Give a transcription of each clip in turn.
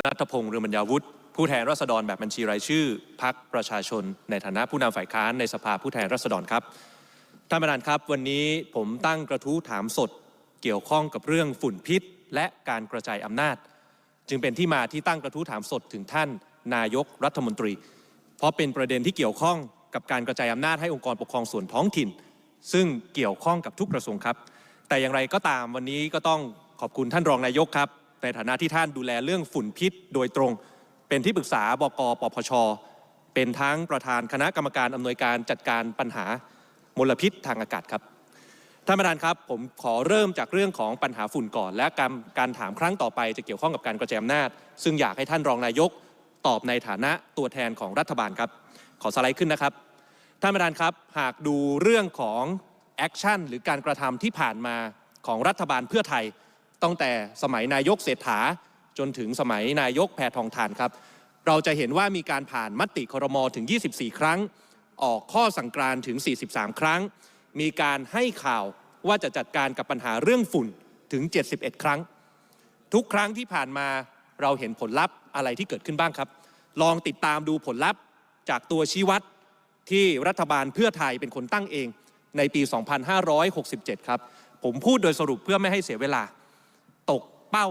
นัทพงษ์เรืองบรรยาวุฒิผู้แทนราษฎรแบบบัญชีรายชื่อพักประชาชน ในฐานะผู้นำฝ่ายค้านในสภาผู้แทนราษฎรครับท่านประธานครับ วันนี้ผมตั้งกระทู้ถามสดเกี่ยวข้องกับเรื่องฝุ่นพิษ และการกระจายอำนาจ จึงเป็นที่มาที่ตั้งกระทู้ถามสดถึงท่าน นายกรัฐมนตรี เพราะเป็นประเด็นที่เกี่ยวข้องกับการกระจายอำนาจให้องค์กรปกครองส่วนท้องถิ่น ซึ่งเกี่ยวข้องกับทุกกระทรวงครับ แต่อย่างไรก็ตามวันนี้ก็ต้องขอบคุณท่านรองนายกครับ ในฐานะที่ท่านดูแลเรื่องฝุ่นพิษโดยตรง เป็นที่ปรึกษาบกปพชเป็นทั้งประธานคณะกรรมการอำนวยการจัดการปัญหามลพิษทางอากาศครับท่านประธานครับผมขอเริ่มจากเรื่องของปัญหาฝุ่นก่อน และการการถามครั้งต่อไปจะเกี่ยวข้องกับการกระจายอำนาจ ซึ่งอยากให้ท่านรองนายกตอบในฐานะตัวแทนของรัฐบาลครับ ขอสไลด์ขึ้นนะครับ ท่านประธานครับหากดูเรื่องของแอคชั่นหรือการกระทำที่ผ่านมาของรัฐบาลเพื่อไทย ตั้งแต่สมัยนายกเศรษฐาจนถึงสมัยนายกแพทองทานครับ เราจะเห็นว่ามีการผ่านมติครมถึง 24 ครั้ง ออกข้อสั่งการถึง 43 ครั้ง มีการให้ข่าวว่าจะจัดการกับปัญหาเรื่องฝุ่นถึง 71 ครั้ง ทุกครั้งที่ผ่านมาเราเห็นผลลัพธ์อะไรที่เกิดขึ้นบ้างครับ ลองติดตามดูผลลัพธ์จากตัวชี้วัดที่รัฐบาลเพื่อไทยเป็นคนตั้งเองในปี 2567 ครับ ผมพูดโดยสรุปเพื่อไม่ให้เสียเวลา ตกเป้า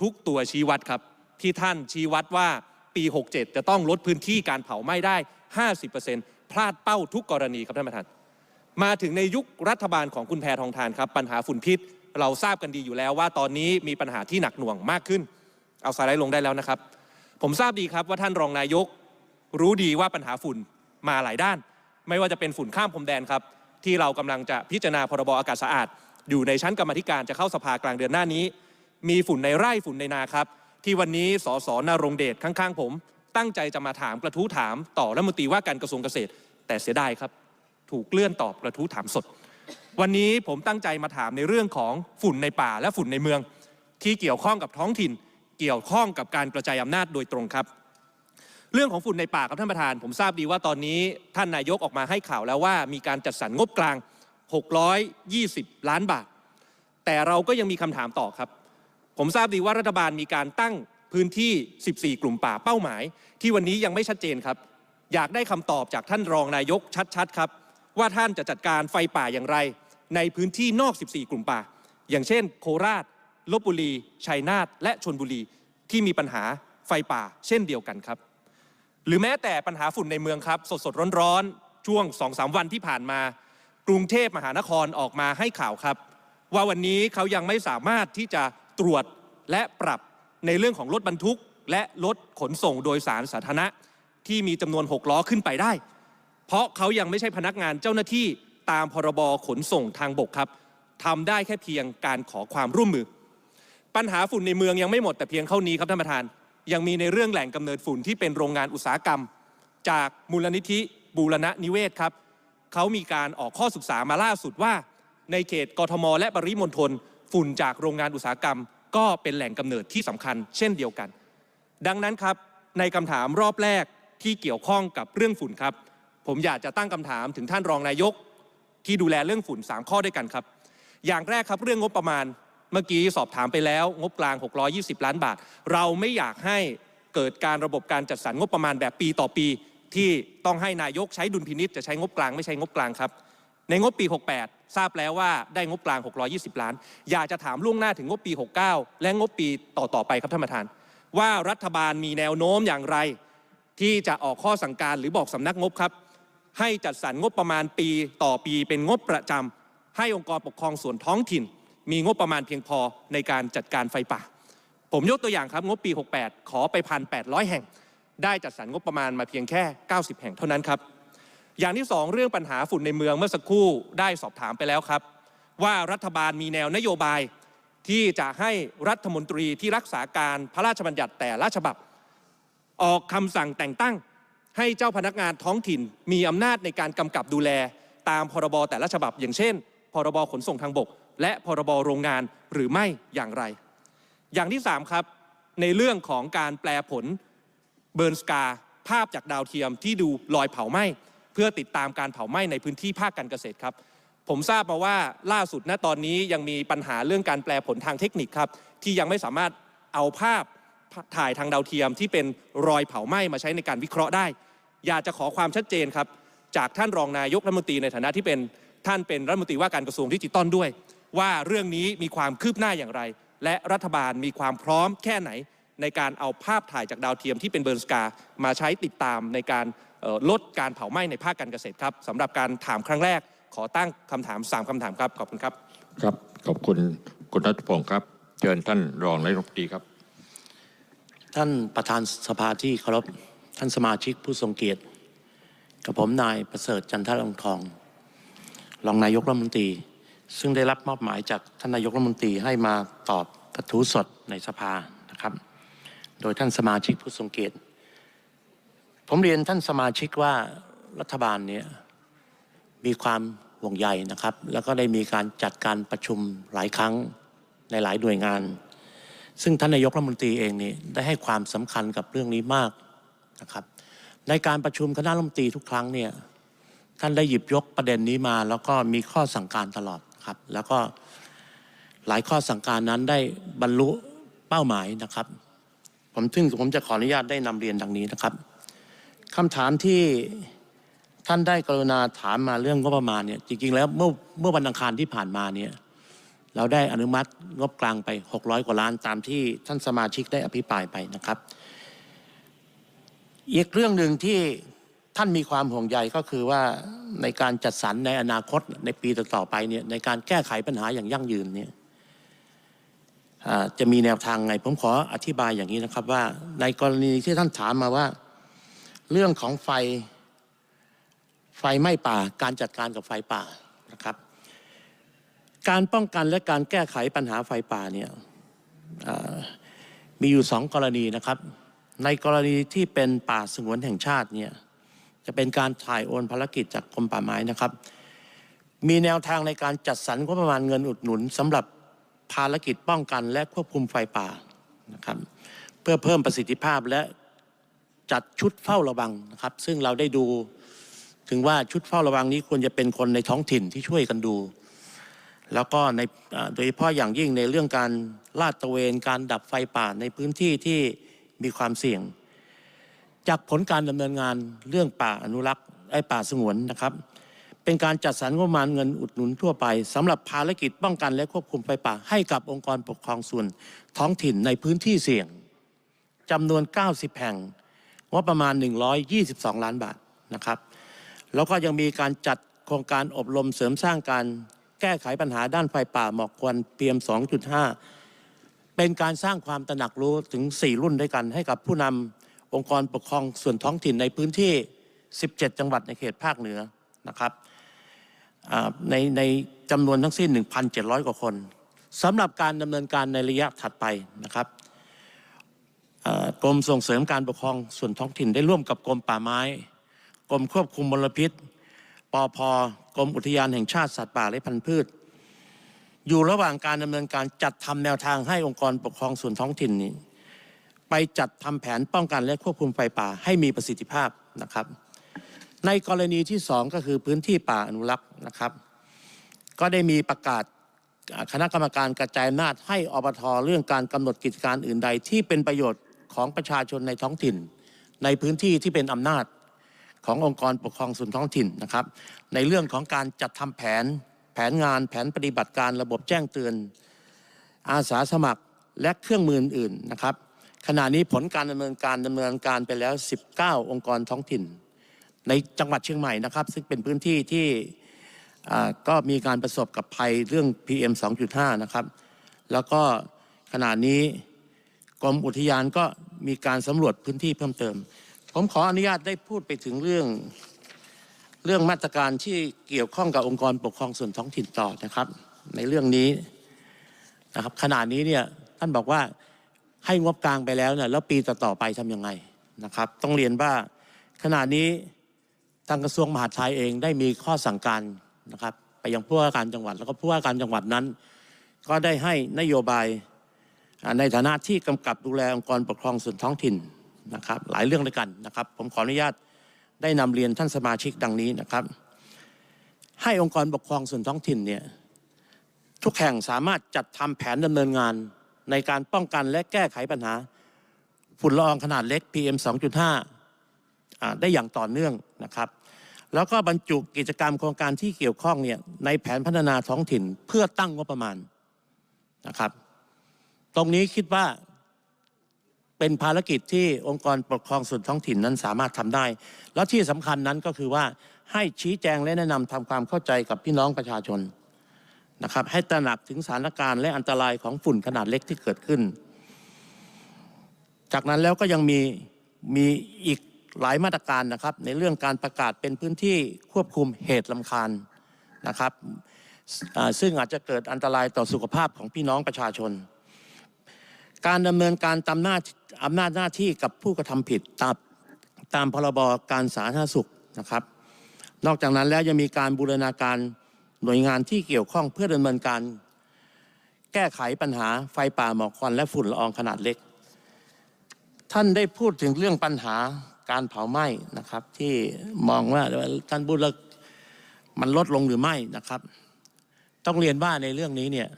ทุกตัวชี้วัดครับ ที่ท่านชี้วัดว่าปี 67 จะต้องลดพื้นที่การเผาไหม้ได้ 50%พลาดเป้าทุกกรณีครับท่านประธาน มาถึงในยุครัฐบาลของคุณแพทองทานครับ ปัญหาฝุ่นพิษ เราทราบกันดีอยู่แล้วว่าตอนนี้มีปัญหาที่หนักหน่วงมากขึ้น เอาสไลด์ลงได้แล้วนะครับ ผมทราบดีครับว่าท่านรองนายก รู้ดีว่าปัญหาฝุ่นมาหลายด้าน ไม่ว่าจะเป็นฝุ่นข้ามพรมแดนครับที่เรากำลังจะพิจารณาพรบอากาศสะอาด อยู่ในชั้นกรรมธิการจะเข้าสภากลางเดือนหน้านี้ มีฝุ่นในไร่ฝุ่นในนาครับ ที่วันนี้สสนรงเดชข้างๆ ผม ตั้งใจจะมาถามกระทู้ถามต่อรัฐมนตรีว่าการกระทรวงเกษตร แต่เสียดายครับ ถูกเลื่อนตอบกระทู้ถามสด วันนี้ผมตั้งใจมาถามในเรื่องของฝุ่นในป่าและฝุ่นในเมือง ที่เกี่ยวข้องกับท้องถิ่น เกี่ยวข้องกับการกระจายอำนาจโดยตรงครับ เรื่องของฝุ่นในป่าครับท่านประธาน ผมทราบดีว่าตอนนี้ท่านนายกออกมาให้ข่าวแล้วว่ามีการจัดสรรงบกลาง 620 ล้านบาท แต่เราก็ยังมีคำถามต่อครับ ผมทราบดีว่ารัฐบาลมีการตั้งพื้นที่ 14 กลุ่มป่าเป้าหมาย ที่วันนี้ยังไม่ชัดเจนครับ อยากได้คำตอบจากท่านรองนายกชัดๆครับ ว่าท่านจะจัดการไฟป่าอย่างไร ในพื้นที่นอก 14 กลุ่มป่า อย่างเช่น โคราชลบบุรี ชัยนาทและชนบุรีที่มีปัญหาไฟป่าเช่นเดียวกันครับ หรือแม้แต่ปัญหาฝุ่นในเมืองครับ สดๆร้อนๆช่วง 2-3 วันที่ผ่านมา กรุงเทพมหานครออกมาให้ข่าวครับ ว่าวันนี้เขายังไม่สามารถที่จะ ตรวจและปรับในเรื่องของรถบรรทุก และรถขนส่งโดยสารสาธารณะ ที่มีจำนวน 6 ล้อขึ้นไปได้ เพราะเขายังไม่ใช่พนักงานเจ้าหน้าที่ตามพรบขนส่งทางบกครับทำได้แค่เพียงการขอความร่วมมือ ปัญหาฝุ่นในเมืองยังไม่หมดแต่เพียงเท่านี้ครับท่านประธาน ยังมีในเรื่องแหล่งกำเนิดฝุ่นที่เป็นโรงงานอุตสาหกรรม จากมูลนิธิบูรณะนิเวศครับเขามีการออกข้อศึกษามาล่าสุดว่า ในเขตกทม และปริมณฑล ฝุ่นจากโรงงานอุตสาหกรรม ก็เป็นแหล่งกำเนิดที่สำคัญ เช่นเดียวกัน ดังนั้นครับในคำถามรอบแรกที่เกี่ยวข้องกับเรื่องฝุ่นครับ ผมอยากจะตั้งคำถามถึงท่านรองนายก ที่ดูแลเรื่องฝุ่น 3 ข้อด้วยกันครับ อย่างแรกครับเรื่องงบประมาณเมื่อกี้สอบถามไปแล้ว งบกลาง 620 ล้านบาท เราไม่อยากให้เกิดการระบบการจัดสรรงบประมาณแบบปีต่อปี ที่ต้องให้นายกใช้ดุลพินิษจะใช้งบกลางไม่ใช่งบกลางครับ ในงบปี 68 ทราบแล้วว่าได้งบกลาง 620 ล้าน อยากจะถามล่วงหน้าถึงงบปี 69 และงบปีต่อๆไปครับท่านประธาน ว่ารัฐบาลมีแนวโน้มอย่างไร ที่จะออกข้อสั่งการหรือบอกสำนักงบครับ ให้จัดสรรงบประมาณปีต่อปีเป็นงบประจำให้องค์กรปกครองส่วนท้องถิ่น มีงบประมาณเพียงพอในการจัดการไฟป่า ผมยกตัวอย่างครับงบปี 68 ขอไปพันแแห่ง ได้จัดสรรงบประมาณมาเพียงแค่ 90 แห่งเท่านั้นครับ อย่างที่สองเรื่องปัญหาฝุ่นในเมืองเมื่อสักครู่ได้สอบถามไปแล้วครับ ว่ารัฐบาลมีแนวนโยบาย ที่จะให้รัฐมนตรีที่รักษาการพระราชบัญญัติแต่ละฉบับ ออกคำสั่งแต่งตั้ง ให้เจ้าพนักงานท้องถิ่น มีอำนาจในการกำกับดูแล ตามพรบแต่ละฉบับ อย่างเช่น พรบขนส่งทางบก และพรบโรงงานหรือไม่อย่างไร อย่างที่ 3 ครับ ในเรื่องของการแปลผลเบิร์นสกาภาพจากดาวเทียมที่ดูรอยเผาไหม้ เพื่อติดตามการเผาไหม้ในพื้นที่ภาคการเกษตรครับ ผมทราบมาว่าล่าสุดณตอนนี้ยังมีปัญหาเรื่องการแปลผลทางเทคนิคครับ ที่ยังไม่สามารถเอาภาพถ่ายทางดาวเทียมที่เป็นรอยเผาไหม้มาใช้ในการวิเคราะห์ได้ อยากจะขอความชัดเจนครับ จากท่านรองนายกรัฐมนตรีในฐานะที่เป็นท่านเป็นรัฐมนตรีว่าการกระทรวงดิจิตอลด้วย ว่าเรื่องนี้มีความคืบหน้าอย่างไร และรัฐบาลมีความพร้อมแค่ไหน ในการเอาภาพถ่ายจากดาวเทียมที่เป็นเบิร์นสกา มาใช้ติดตามในการเอ่อลดการเผาไหม้ในภาคการเกษตรครับสำหรับการถามครั้งแรกขอตั้งคำถาม 3คำถามครับ ขอบคุณครับ ครับ ขอบคุณคุณนัทพงศ์ครับ เชิญท่านรองนายกรัฐมนตรีครับ ท่านประธานสภาที่เคารพท่านสมาชิกผู้ทรงเกียรติกับผมนายประเสริฐจันทรองทอง รองนายกรัฐมนตรี ซึ่งได้รับมอบหมายจากท่านนายกรัฐมนตรีให้มาตอบกระทู้สดในสภานะครับ โดยท่านสมาชิกผู้ทรงเกียรติผมเรียนท่านสมาชิกว่ารัฐบาลเนี่ยมีความห่วงใยนะครับ แล้วก็ได้มีการจัดการประชุมหลายครั้งในหลายหน่วยงาน ซึ่งท่านนายกรัฐมนตรีเองนี่ได้ให้ความสำคัญกับเรื่องนี้มากนะครับ ในการประชุมคณะรัฐมนตรีทุกครั้งเนี่ยท่านได้หยิบยกประเด็นนี้มา แล้วก็มีข้อสั่งการตลอดครับ แล้วก็หลายข้อสั่งการนั้นได้บรรลุเป้าหมายนะครับ ผมซึ่งผมจะขออนุญาตได้นำเรียนดังนี้นะครับคำถามที่ท่านได้กรุณาถามมาเรื่องงบประมาณเนี่ยจริงๆแล้วเมื่อเมื่อวันอังคารที่ผ่านมาเนี่ยเราได้อนุมัติงบกลางไป 600 กว่าล้านตามที่ท่านสมาชิกได้อภิปรายไปนะครับ อีกเรื่องหนึ่งที่ท่านมีความห่วงใยก็คือว่าในการจัดสรรในอนาคตในปีต่อๆไปเนี่ยในการแก้ไขปัญหาอย่างยั่งยืนเนี่ย จะมีแนวทางไง ผมขออธิบายอย่างนี้นะครับว่าในกรณีที่ท่านถามมาว่า เรื่องของไฟไฟไหม้ป่า การจัดการกับไฟป่านะครับ การป้องกันและการแก้ไขปัญหาไฟป่าเนี่ยมีอยู่สองกรณีนะครับ ในกรณีที่เป็นป่าสงวนแห่งชาติเนี่ยจะเป็นการถ่ายโอนภารกิจจากกรมป่าไม้นะครับ มีแนวทางในการจัดสรรงบประมาณเงินอุดหนุนสำหรับ ภารกิจป้องกันและควบคุมไฟป่านะครับเพื่อเพิ่มประสิทธิภาพและจัดชุดเฝ้าระวังนะครับ ซึ่งเราได้ดูถึงว่าชุดเฝ้าระวังนี้ควรจะเป็นคนในท้องถิ่นที่ช่วยกันดู แล้วก็ในโดยเฉพาะอย่างยิ่งในเรื่องการลาดตระเวนการดับไฟป่าในพื้นที่ที่มีความเสี่ยง จากผลการดำเนินงานเรื่องป่าอนุรักษ์ไอ้ป่าสงวนนะครับ เป็นการจัดสรรงบประมาณเงินอุดหนุนทั่วไปสำหรับภารกิจป้องกันและควบคุมไฟป่าให้กับองค์กรปกครองส่วนท้องถิ่นในพื้นที่เสี่ยงจำนวน 90 แห่งงบประมาณ 122 ล้านบาทนะครับ แล้วก็ยังมีการจัดโครงการอบรมเสริมสร้างการแก้ไขปัญหาด้านไฟป่าหมอกควัน PM 2.5 เป็นการสร้างความตระหนักรู้ถึง 4 รุ่นด้วยกัน ให้กับผู้นำองค์กรปกครองส่วนท้องถิ่นในพื้นที่ 17 จังหวัดในเขตภาคเหนือนะครับ ในในจำนวนทั้งสิ้น 1,700 กว่าคนสำหรับการดำเนินการในระยะถัดไปนะครับกรมส่งเสริมการปกครองส่วนท้องถิ่นได้ร่วมกับกรมป่าไม้ กรมควบคุมมลพิษปอพกรมอุทยานแห่งชาติสัตว์ป่าและพันธุ์พืช อยู่ระหว่างการดำเนินการจัดทำแนวทางให้องค์กรปกครองส่วนท้องถิ่นนี้ ไปจัดทำแผนป้องกันและควบคุมไฟป่าให้มีประสิทธิภาพนะครับ ในกรณีที่สองก็คือพื้นที่ป่าอนุรักษ์นะครับ ก็ได้มีประกาศคณะกรรมการกระจายอำนาจให้อบทเรื่องการกำหนดกิจการอื่นใด ที่เป็นประโยชน์ของประชาชนในท้องถิ่น ในพื้นที่ที่เป็นอำนาจขององค์กรปกครองส่วนท้องถิ่นนะครับ ในเรื่องของการจัดทำแผนแผนงานแผนปฏิบัติการระบบแจ้งเตือน อาสาสมัครและเครื่องมืออื่นๆนะครับ ขณะนี้ผลการดำเนินการดำเนินการไปแล้ว 19 องค์กรท้องถิ่น ในจังหวัดเชียงใหม่นะครับ ซึ่งเป็นพื้นที่ที่ก็มีการประสบกับภัยเรื่อง PM 2.5 นะครับ แล้วก็ขณะนี้กรมอุทยานก็มีการสำรวจพื้นที่เพิ่มเติม ผมขออนุญาตได้พูดไปถึงเรื่องเรื่องมาตรการที่เกี่ยวข้องกับองค์กรปกครองส่วนท้องถิ่นต่อนะครับ ในเรื่องนี้นะครับขณะนี้เนี่ยท่านบอกว่าให้งบกลางไปแล้วเนี่ยแล้วปีต่อๆไปทำยังไงนะครับ ต้องเรียนว่าขณะนี้ กระทรวงมหาดไทยเองได้มีข้อสั่งการนะครับ ไปยังผู้ว่าการจังหวัด แล้วก็ผู้ว่าการจังหวัดนั้น ก็ได้ให้นโยบายในฐานะที่กำกับดูแลองค์กรปกครองส่วนท้องถิ่นนะครับ หลายเรื่องด้วยกันนะครับ ผมขออนุญาตได้นำเรียนท่านสมาชิกดังนี้นะครับ ให้องค์กรปกครองส่วนท้องถิ่นเนี่ยทุกแห่งสามารถจัดทำแผนดำเนินงานในการป้องกันและแก้ไขปัญหาฝุ่นละอองขนาดเล็ก PM 2.5อ่า ได้อย่างต่อเนื่องนะครับแล้วก็บรรจุกิจกรรมโครงการที่เกี่ยวข้องเนี่ยในแผนพัฒนาท้องถิ่นเพื่อตั้งงบประมาณนะครับ ตรงนี้คิดว่าเป็นภารกิจที่องค์กรปกครองส่วนท้องถิ่นนั้นสามารถทำได้ แล้วที่สำคัญนั้นก็คือว่าให้ชี้แจงและแนะนำทำความเข้าใจกับพี่น้องประชาชนนะครับ ให้ตระหนักถึงสถานการณ์และอันตรายของฝุ่นขนาดเล็กที่เกิดขึ้น จากนั้นแล้วก็ยังมีมีอีก หลายมาตรการนะครับ ในเรื่องการประกาศเป็นพื้นที่ควบคุมเหตุลำคาญนะครับซึ่งอาจจะเกิดอันตรายต่อสุขภาพของพี่น้องประชาชน การดำเนินการตามหน้าอำนาจหน้าที่กับผู้กระทำผิดตามตามพรบการสาธารณสุขนะครับ นอกจากนั้นแล้วยังมีการบูรณาการหน่วยงานที่เกี่ยวข้องเพื่อดำเนินการ แก้ไขปัญหาไฟป่าหมอกควันและฝุ่นละอองขนาดเล็ก ท่านได้พูดถึงเรื่องปัญหา การเผาไหม้นะครับ ที่มองว่าท่านพูดแล้วมันลดลงหรือไม่นะครับ ต้องเรียนว่าในเรื่องนี้เนี่ย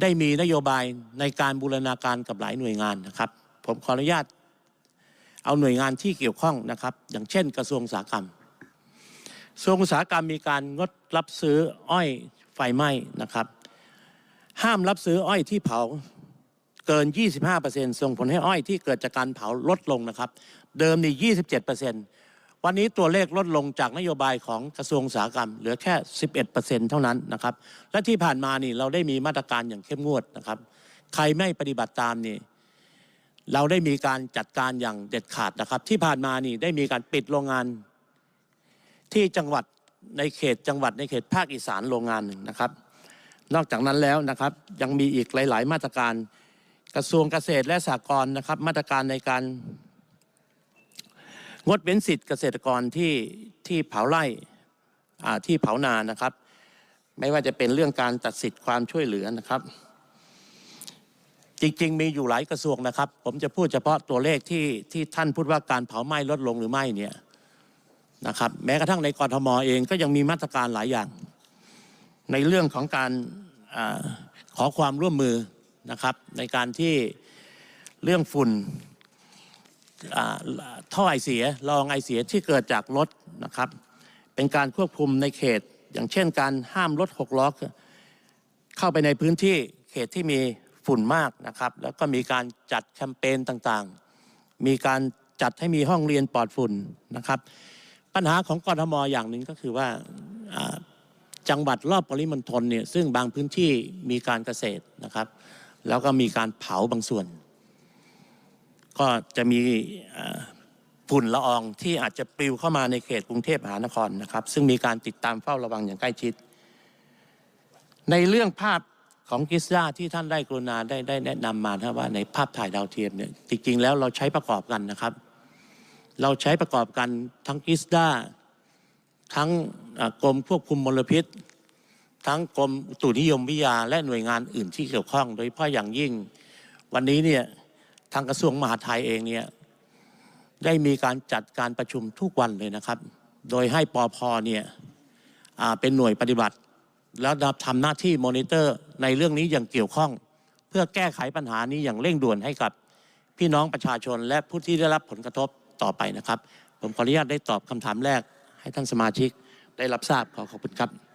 ได้มีนโยบายในการบูรณาการกับหลายหน่วยงานนะครับ ผมขออนุญาตเอาหน่วยงานที่เกี่ยวข้องนะครับ อย่างเช่น กระทรวงอุตสาหกรรมกระทรวงอุตสาหกรรมมีการงดรับซื้ออ้อยไฟไหม้นะครับ ห้ามรับซื้ออ้อยที่เผา เกิน 25%ส่งผลให้อ้อยที่เกิดจากการเผาลดลงนะครับ เดิมนี่ 27%วันนี้ตัวเลขลดลงจากนโยบายของกระทรวงอุตสาหกรรม เหลือแค่ 11%เท่านั้นนะครับ และที่ผ่านมานี่เราได้มีมาตรการอย่างเข้มงวดนะครับ ใครไม่ปฏิบัติตามนี่เราได้มีการจัดการอย่างเด็ดขาดนะครับ ที่ผ่านมานี่ได้มีการปิดโรงงานที่จังหวัดในเขตจังหวัดในเขตภาคอีสานโรงงานหนึ่งนะครับ นอกจากนั้นแล้วนะครับยังมีอีกหลาย ๆ มาตรการ กระทรวงเกษตรและสหกรณ์นะครับ มาตรการในการ งดเว้นสิทธิ์เกษตรกรที่ที่เผาไร่ที่เผานานะครับ ไม่ว่าจะเป็นเรื่องการตัดสิทธิ์ความช่วยเหลือนะครับ จริง ๆ มีอยู่หลายกระทรวงนะครับ ผมจะพูดเฉพาะตัวเลขที่ที่ท่านพูดว่าการเผาไหม้ลดลงหรือไม่เนี่ยนะครับ แม้กระทั่งในกรทมเองก็ยังมีมาตรการหลายอย่าง ในเรื่องของการอขอความร่วมมือ นะครับ ในการที่เรื่องฝุ่นท่อไอเสียละองไอเสียที่เกิดจากรถนะครับ เป็นการควบคุมในเขต อย่างเช่นการห้ามรถหกล้อเข้าไปในพื้นที่เขตที่มีฝุ่นมากนะครับ แล้วก็มีการจัดแคมเปญต่างๆ มีการจัดให้มีห้องเรียนปลอดฝุ่นนะครับ ปัญหาของกรทมอย่างหนึ่งก็คือว่าอ่าจังหวัดรอบปริมณฑลเนี่ยซึ่งบางพื้นที่มีการเกษตรนะครับ แล้วก็มีการเผาบางส่วน ก็จะมีฝุ่นละอองที่อาจจะปลิวเข้ามาในเขตกรุงเทพมหานครนะครับ ซึ่งมีการติดตามเฝ้าระวังอย่างใกล้ชิด ในเรื่องภาพของกิสซาที่ท่านได้กรุณาได้ได้แนะนำมานะว่าในภาพถ่ายดาวเทียมเนี่ยจริงๆแล้วเราใช้ประกอบกันนะครับ เราใช้ประกอบกันทั้งกิสดาทั้งกรมควบคุมมลพิษ ทั้งกรมตุนิยมวิทยาและหน่วยงานอื่นที่เกี่ยวข้อง โดยเฉพาะอย่างยิ่ง วันนี้เนี่ยทางกระทรวงมหาดไทยเองเนี่ยได้มีการจัดการประชุมทุกวันเลยนะครับ โดยให้ปอพเนี่ยเป็นหน่วยปฏิบัติ แล้วทำหน้าที่มอนิเตอร์ในเรื่องนี้อย่างเกี่ยวข้อง เพื่อแก้ไขปัญหานี้อย่างเร่งด่วนให้กับพี่น้องประชาชนและผู้ที่ได้รับผลกระทบต่อไปนะครับ ผมขออนุญาตได้ตอบคำถามแรกให้ท่านสมาชิกได้รับทราบขอขอบคุณครับ